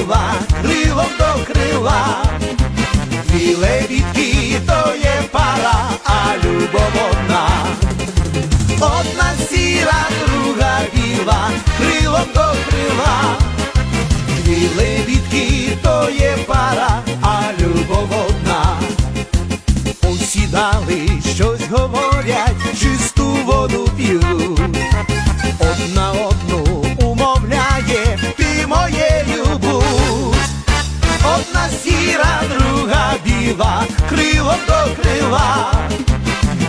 біла, крилом до крила. Дві лебідки, то є пара, а любов одна. Одна сіра, друга біла, крилом до крила. Дві лебідки, то є пара, а любов одна. Посідали, щось говорять, чисту воду п'ють. Друга криво до крила.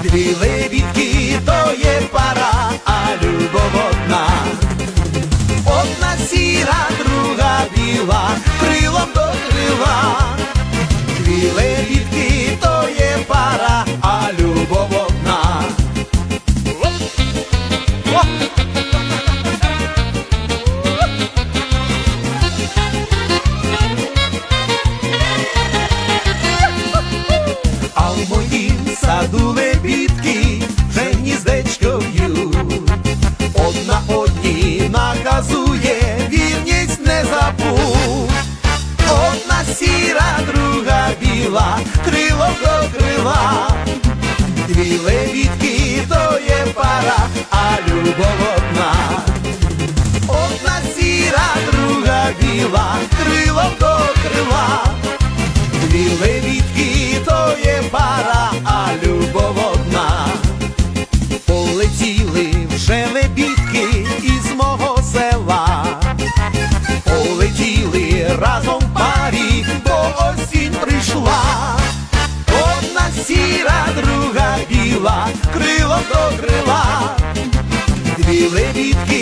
Дві саду лебідки вже гніздечко в'ють. Одна одній наказує, вірність не забудь. Одна сіра, друга біла, крило до крила. Дві лебідки, то є пара, а любов біла, крило до крила. Дві лебідки,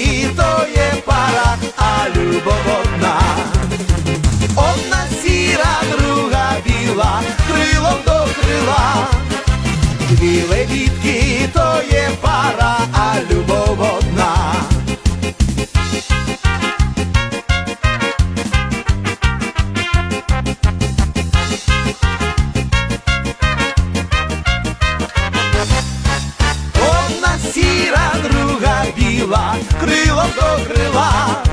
крилом до крила.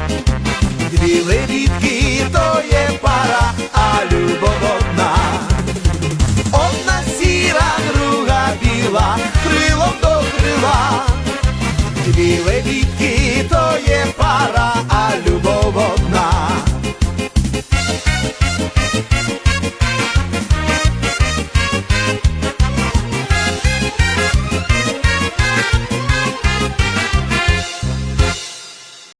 Дві лебідки, то є пара, а любов одна. Одна сіра, друга біла, крилом до крила. Дві лебідки,